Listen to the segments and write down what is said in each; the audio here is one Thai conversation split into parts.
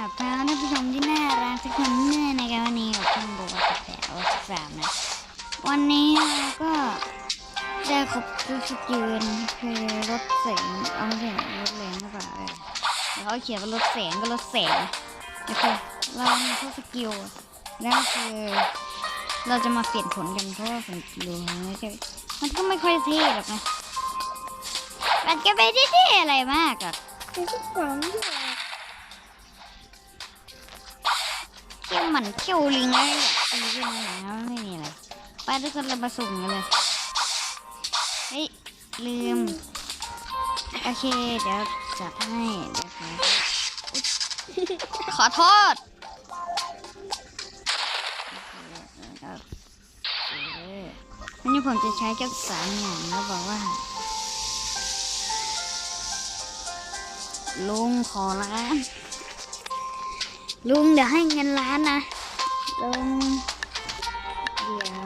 พาท่านผู้ชมที่น่ารักทุกคนเนื่อในการวันนี้กับช่องโบวัตแปดวัตสามนะ วันนี้เราก็ได้ครบทุกสกิลคือรถแสงเอาไม่ใช่รถแรงหรือเปล่าเออแล้วเขาเขียนว่ารถแสงก็รถแสงโอเคเรามีทุกสกิลแล้วคือเราจะมาเปลี่ยนผลกันเพราะว่าผลดูไม่ใช่มันก็ไม่ค่อยเท่หรอกนะมันก็ไม่ได้เท่อะไรมากอะเป็นทุกของด้ หมันเขี้ยวลิงอะไรอยากตีขึ้นมาหน่อยนะไม่มีอะไรไปทุกคนเรามาสุ่มกันเลยเฮ้ยลืมโอเคเดี๋ยวจัดให้เดี๋ยวขอขอโทษวันนี้ผมจะใช้เจ้าสามอย่างแล้วบอกว่าลุงขอล้าน ลุงเดี๋ยวให้เงินล้านนะลุงเดี๋ยว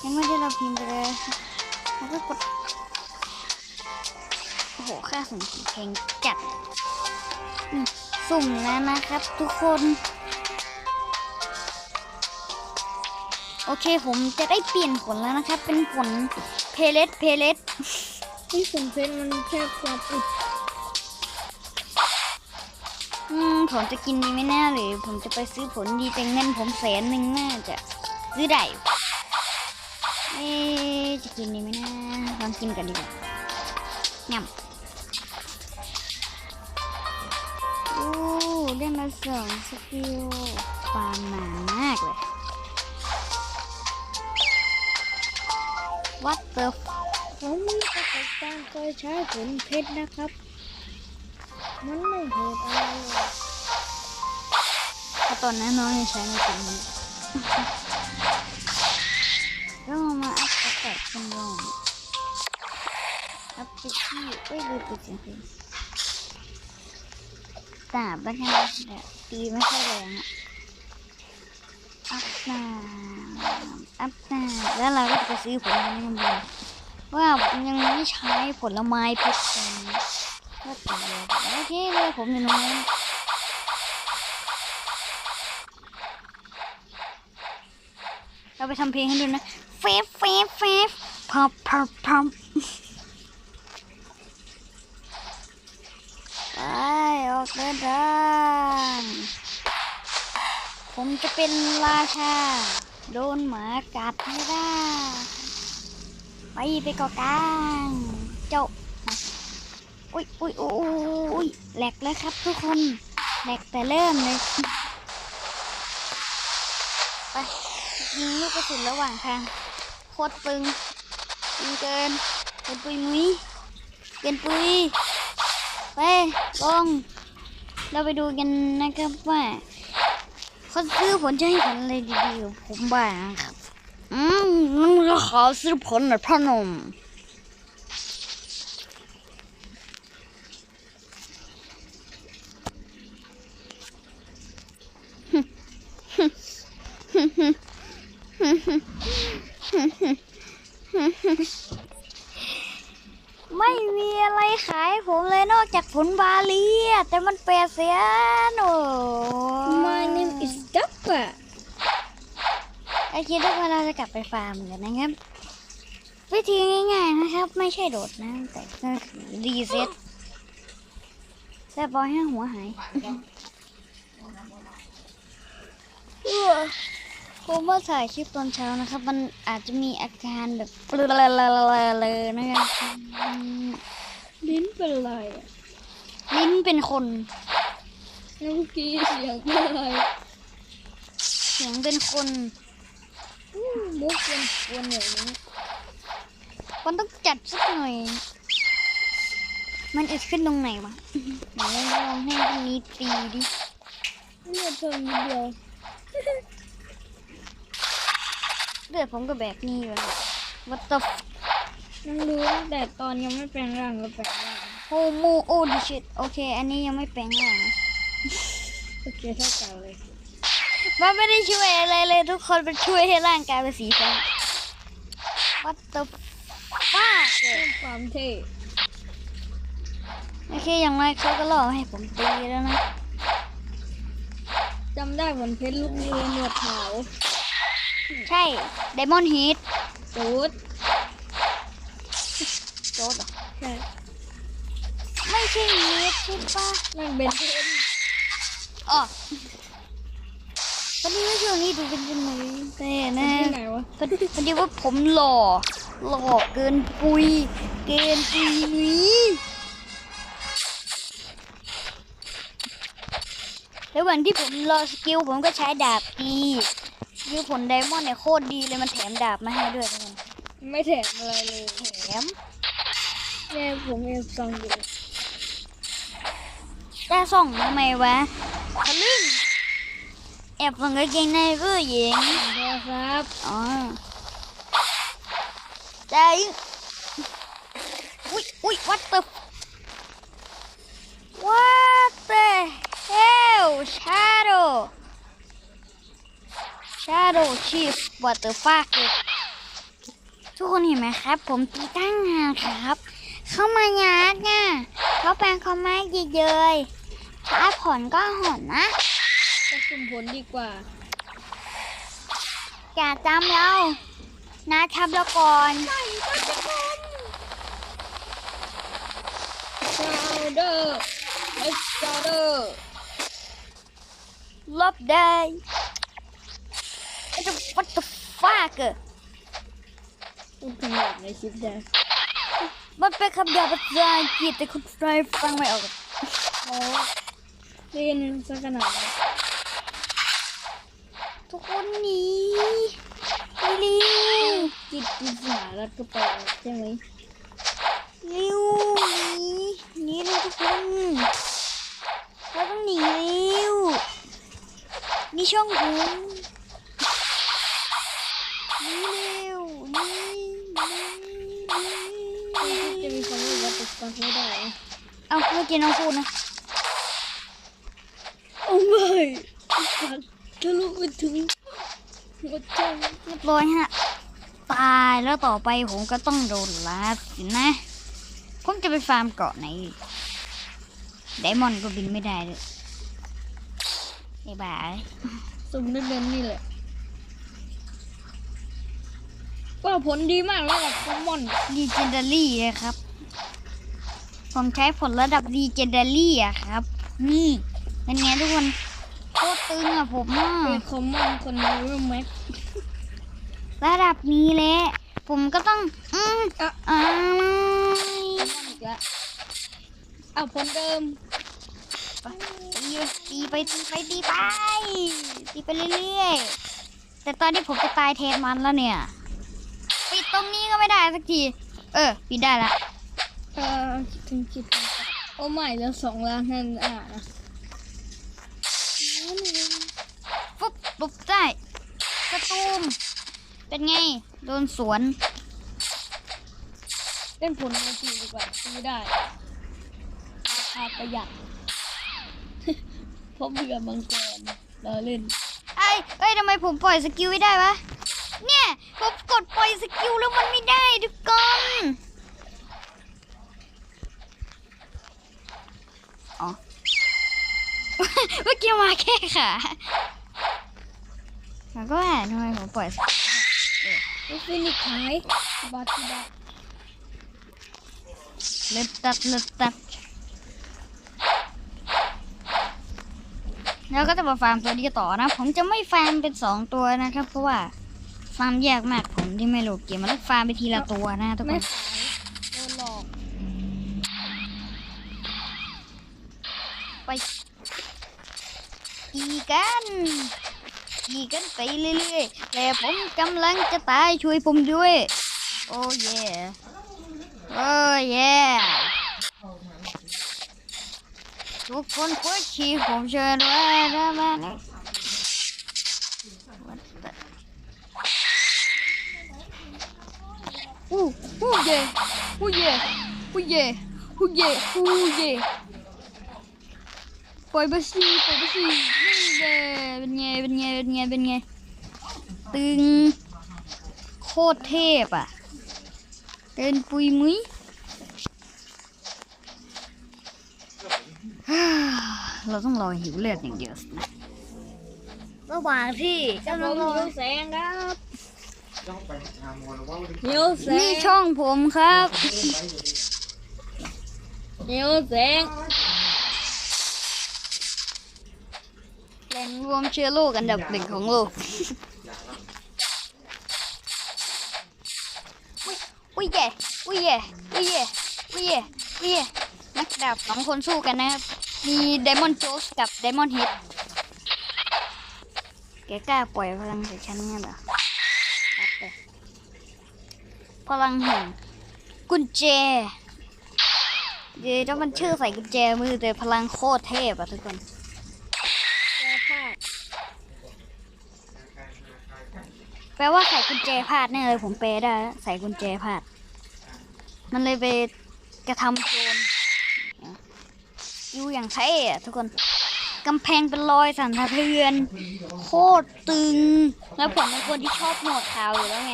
ให้เงี้ยังไม่ได้เราพิมพ์ไปเลยแล้วก็กด โอ้โห ค่าสุ่มแพงจัด สุ่มแล้วนะครับทุกคน โอเคผมจะได้เปลี่ยนผลแล้วนะครับ เป็นผลเพเลสเพเลสที่สมเพชมันแค่ความอุดอืมผมจะกินดีไหมแน่หรือผมจะไปซื้อผลดีแต่เงินผมแสนหนึ่งน่าจะซื้อได้อยู่เอ๊ะจะกินดีไหมนะลองกินกันดีกว่าง่ำอู้ได้มาสองสกิลฟาร์มนานมากเลย What the f เขามีประสบการณ์เคยใช้ผลเพชรนะครับ มันไม่โหดอะไรเลยเพราะตอนนั้นน้องยังใช้ไม่เป็นมันก็มาอัพสเต็ปกันลงอัพไปที่เอ้ยลืมปิดเสียงเพลงตาบ้านแค่แบบตีไม่ค่อยแรงอะอัพหน้า อัพหน้าแล้วเราก็จะไปซื้อผลไม้กันดีว่ายังไม่ใช้ผลไม้เพชรก็ตีเลยโอเคเลยผมอยู่ตรงนั้เราไปทำเพลงให้ดูนะเฟฟเฟฟเฟฟพับพับพับไปออกเดินทางผมจะเป็นราชา โดนหมากัดไม่ได้ไปไปกาะกลางจบอุ้ยอุ้ยอุ้ยอุ้ยแหลกแล้วครับทุกคนแหลกแต่เริ่มเลยไปยิงลูกกระสุนระหว่างทางโคตรปึงยิงเกินเป็นปุยมุ้ยเป็นปุยไปลงเราไปดูกันนะครับว่า เขาซื้อผลจะให้ผลอะไรดีๆกับผมบ้างครับ อืมงั้นเราขอซื้อผลหน่อยพ่อหนุ่มไม่มีอะไรขายผมเลยนอกจากผลบาลีแต่มันแปดเสียนโอ้ My name is Dappa ไอคิดว่าเราจะกลับไปฟาร์มกันนะครับ วิธีง่ายๆนะครับ ไม่ใช่โดดนะแต่ก็คือรีเซ็ตแต่บอยให้หัวหายเออผมว่าถ่ายคลิปตอนเช้านะครับ มันอาจจะมีอาการแบบเบลอๆเลยนะครับอืมลิ้นเป็นไรอะลิ้นเป็นคนแล้วเมื่อกี้เสียงอะไรเสียงเป็นคนอู้มุกวนวนอย่างนี้มันต้องจัดสักหน่อย มันอึดขึ้นตรงไหนวะไหนลองให้ตรงนี้ตีดิเลือดเพิ่มนิดเดียวเลือดผมก็แบบนี้อยู่นะวัตถุนั่งรู้ตั้งแต่ตอนยังไม่แปลงร่างก็แปลงร่างโฮโมโอดิชิตโอเค อันนี้ยังไม่แปลงร่างนะไปโอเคเท่ากันเลย มันไม่ได้ช่วยอะไรเลยทุกคนมันช่วยให้ร่างกายเป็นสีฟ้า What the fuck เพิ่มความเท่โอเคอย่างไรเขาก็ล่อให้ผมตีแล้วนะจำได้เหมือนเพชรลูกเรือหนวดขาวใช่ไดมอนด์ฮีทจูดโจดเหรอใช่ไม่ใช่ฮีทใช่ปะนั่นเป็นเพชรอ๋อ พอดีว่าช่วงนี้ดูเป็นยังไงแต่นะที่ไหนวะพอดีพอดีว่าผมหล่อ หล่อเกินปุย เกินปุยนี้แล้ววันที่ผมรอสกิลผมก็ใช้ดาบตีสกิลผลไดมอนด์เนี่ยโคตรดีเลยมันแถมดาบมาให้ด้วยทุกคนไม่แถมอะไรเลยแถมแม่ผมเอฟซองอยู่จะส่องทำไมวะทะลึ่ง แอบส่องกางเกงในผู้หญิงขอโทษครับอ๋อใจอุ้ยอุ้ย what the what the hell shadow shadow chief what the fuck ทุกคนเห็นไหมครับ ผมตีตั้งงานครับ เข้ามายัดน่ะเขาแปลงเขาไม่ดีเลยใช้ผลก็หอนนะ จะสุ่มผลดีกว่า อย่าจำเรานะทับเราก่อนชาวเดอร์เอสชาวเดอร์ลบได้ไอ้เจ้า what the fuck อะต้องขยับในคลิปได้มันเป็นคำหยาบภาษาอังกฤษแต่คุณฟรายฟังไม่ออกโอ้เล่นสักขนาดนั้น ทุกคนหนีหนีเร็วจิตวิสารัดกระเป๋าใช่ไหมเร็วหนีหนีเร็วทุกคนเราต้องหนีเร็วนี่ช่องผมหนีเร็วหนีหนีหนีจะมีคำว่าวัตถุฟังไม่ได้เอาเมื่อกี้น้องพูดนะโอ้ไม่ ทะลุไปถึงหัวใจเรียบร้อยฮะ ตายแล้วต่อไปผมก็ต้องโดนลาสินะ ผมจะไปฟาร์มเกาะไหนอีกไดมอนด์ก็บินไม่ได้เลยไอ้บ้าสุ่มได้เป็นนี่แหละก็ผลดีมากแล้วกับคอมมอนดีเจนดารี่ครับ ผมใช้ผลระดับดีเจนดารี่อะครับ นี่เป็นไงทุกคน โคตรตึงอะผมอะเป็นคอมมอนคนนี้รู้ไหมระดับนี้แหละ ผมก็ต้อง อืมอะอ่าคอมมอนอีกแล้วเอาผลเดิมตีตีไปตีไปตีไปตีไปเรื่อยๆ แต่ตอนนี้ผมจะตายแทนมันแล้วเนี่ย ปิดตรงนี้ก็ไม่ได้สักที เออ ปิดได้ละ เออคิดถึงคิดถึงโอ้ไม่แล้วสองล้านนั่นอะ นะฟุบปุบได้กระตูมเป็นไง โดนสวน เล่นผลมาจีดีกว่าซื้อได้ราคาประหยัดเพราะเบื่อมังกรเราเล่นไอ้เอ้ยทำไมผมปล่อยสกิลไม่ได้วะ เนี่ย ผมกดปล่อยสกิลแล้วมันไม่ได้ทุกคนอ๋ อ เมื่อ กี้มาแค่ขามันก็แหทำไมผมปล่อยสกิลไอ้ฟินิกซ์ขายบาทิบาเลือดตัดเลือดตัดแล้วก็จะมาฟาร์มตัวนี้ต่อนะ ผมจะไม่ฟาร์มเป็นสองตัวนะครับ เพราะว่าฟาร์มยากมากผมที่ไม่รู้เกมมันต้องฟาร์มไปทีละตัวนะทุกคไม่นขายโดนหลอกไป ตีกันตีกันไปเรื่อยๆ แต่ผมกำลังจะตายช่วยผมด้วย โอ้เย่โอ้เย่ทุกคนกดขี่ผมเชิญไว้ได้ไหมนอู้อู้เย่อู้เย่อู้เย่อู้เย่อู้เย่ปล่อยไปสิปล่อยไปสิ นี่แหละเป็นไง เป็นไง เป็นไง เป็นไง ตึง โคตรเทพอะเดินปุยมุ้ยเราต้องรอหิวเลือดอย่างเดียวสินะระหว่างที่กำลังหิวแสงครับหิวแสนี่งช่องผมครับหิวแสง รวมเชื้อโรคอันดับหนึ่งของโลก อุ้ยแย่อุ้ยแย่อุ้ยแย่อุ้ยแย่อุ้ยแย่นักดาบสองคนสู้กันนะครับ มีไดมอนด์โจสกับไดมอนด์เฮดแกกล้าปล่อยพลังใส่ฉันงั้นเหรอรับพลังแห่งกุญแจเดี๋ยวถ้ามันชื่อใส่กุญแจมือแต่พลังโคตรเทพอะทุกคน แก้ผ้า แปลว่าใส่กุญแจพลาดแน่เลยผมแปลได้ใส่กุญแจพลาด มันเลยไปกระทำโจรอยู่อย่างเท่อะทุกคนกำแพงเป็นรอยสั่นสะเทือน โคตรตึง แล้วผมเป็นคนที่ชอบหนวดขาวอยู่แล้วไง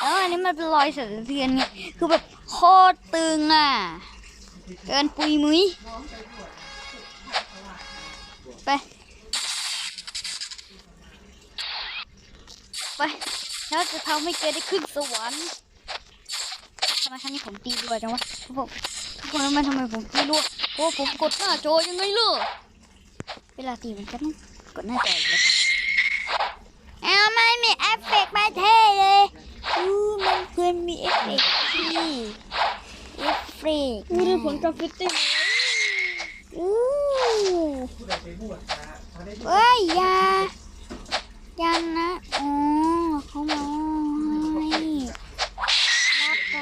แล้วอันนี้มันเป็นรอยสั่นสะเทือนไงคือแบบโคตรตึงอะเกินปุยมุ้ยไป ไป แล้วจะทำให้แกได้ขึ้นสวรรค์ทำไมครั้งนี้ผมตีรัวจังวะทุกคนทุกคนรู้ไหมทำไมผมตีรัวเพราะว่าผมกดหน้าจอยังไงล่ะเวลาตีมันก็ต้องกดหน้าจออยู่แล้วเอาไม่มีเอฟเฟกต์มาเท่เลยอู้มันควรมีเอฟเฟกต์สิเอฟเฟกต์นี่คือผลกราฟิตี้อู้เอ้ยอยายันนะอ๋อ เขามาให้รับไป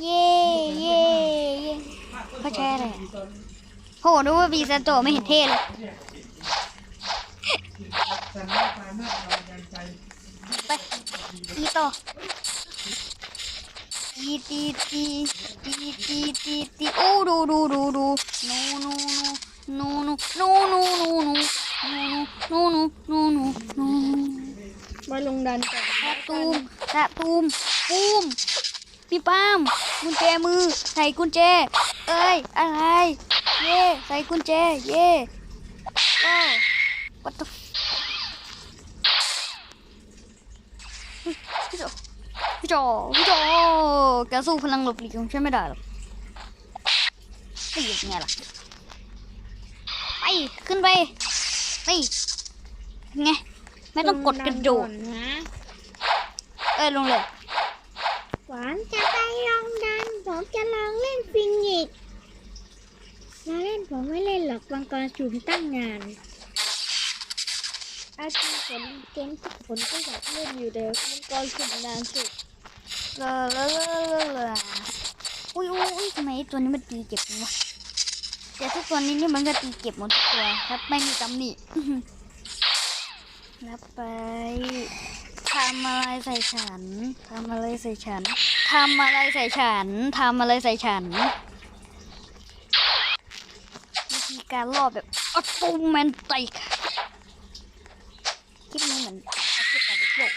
เย่เย่เย่เขาแช่เลยโหดูว่าบีซันโตไม่เห็นเท่เลยไปตีต่อตีตีตีตีตีตีตีโอ้ดูดูดูดูนูนูนูนูนูนูนูนูนูนูนูนูนูนู มาลงดันก่อนตะตูมตะตูมปูมพี่ป้ามกุญแจมือ ใส่กุญแจ เอ้ย อะไร เย่ใส่กุญแจ เย่ว้าว what the พี่โจพี่โจพี่โจแกสู้พลังหลบหลีกของฉันไม่ได้หรอกตียังไงล่ะ ไป ขึ้นไปไปไง ไม่ต้องกดกระโดดนะ เอ้ยลงเลย หวานจะไปลองดันผมจะลองเล่นฟินิกมาเล่นผมไม่เล่นหรอกวังกรจุ่มตั้งงานอาจารย์ผลเกมทุกผลก็อยากเล่นอยู่เดียวมังกรจุ่มนานสุดเลอเลอเลอเลออุ้ยอุ้ยอุ้ยทำไมไอ้ตัวนี้มันตีเจ็บจังวะแต่ทุกตัวนี้นี่มันก็ตีเจ็บหมดทุกตัวครับไม่มีตำหนิ รับไปทำอะไรใส่ฉันทำอะไรใส่ฉันทำอะไรใส่ฉันทำอะไรใส่ฉันวิธีการรอบแบบออโตแมนติคลิปนี้เหมือนอาชีพการดิโลก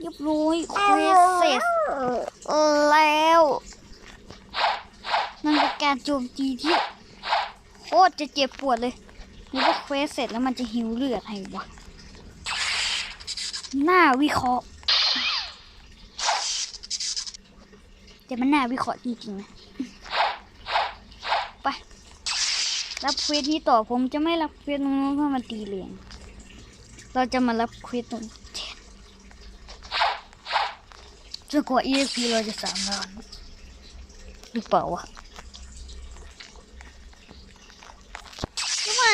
เรียบร้อยเควสเสร็จแล้วมันเป็นการโจมตีที่โคตรจะเจ็บปวดเลย นี่ว่าเควสเสร็จแล้วมันจะหิวเลือดให้วะน่าวิเคราะห์แต่มันหน่าวิเคราะห์จริงๆนะไปรับเควสนี้ต่อผมจะไม่รับเควสตรงนู้นเพราะมันตีเหลียงเราจะมารับเควสตรงแทนจนกว่า EXP เราจะสามล้านหรือเปล่าวะ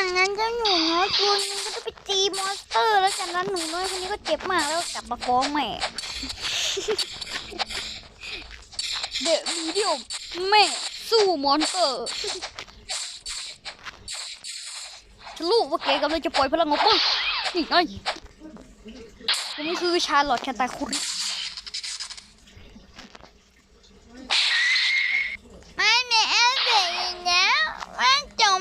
างนั้นเจ้าหนูน้อยตัวนึงก็จะไปตีมอนสเตอร์ แล้วจากนั้นหนูน้อยคนนี้ก็เจ็บมากแล้วกลับมาฟ้องแม่ เดอะมีเดียมแม่สู้มอนสเตอร์ฉันรู้ว่าแกกำลังจะปล่อยพลังออกมานี่ไงผมคือชาร์ลอตชาตาคุริไม่มีเอฟเฟกต์อีกแล้วมันจาม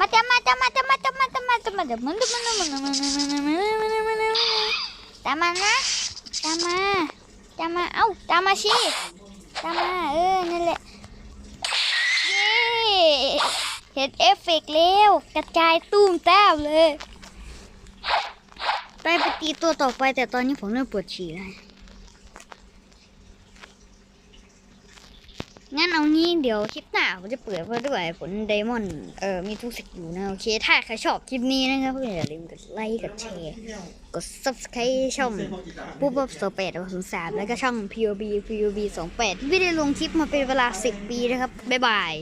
มาตามมาตามมาตามมาตามมาตามมาตามมา เดี๋ยวมันมันมันมันมันมันมันตามมานะตามมาตามมาเอ้าตามมาชีตามมาเออนั่นแหละเย้เห็นเอฟเฟกต์แล้วกระจายตุ้มแต้มเลยไปไปตีตัวต่อไปแต่ตอนนี้ผมเริ่มปวดฉี่แล้ว งั้นเอางี้เดี๋ยวคลิปหน้าผมจะเปิดเพื่อด้วยผลไดมอนด์เอ่อมีทุกสกิลนะโอเค ถ้าใครชอบคลิปนี้นะครับก็อย่าลืมกดไลค์กดแชร์กด subscribe ช่องปุ๊บปุ๊บสแปดศูนย์สามแล้วก็ช่อง POB POB สองแปดไม่ได้ลงคลิปมาเป็นเวลาสิบปีนะครับ บ๊ายบาย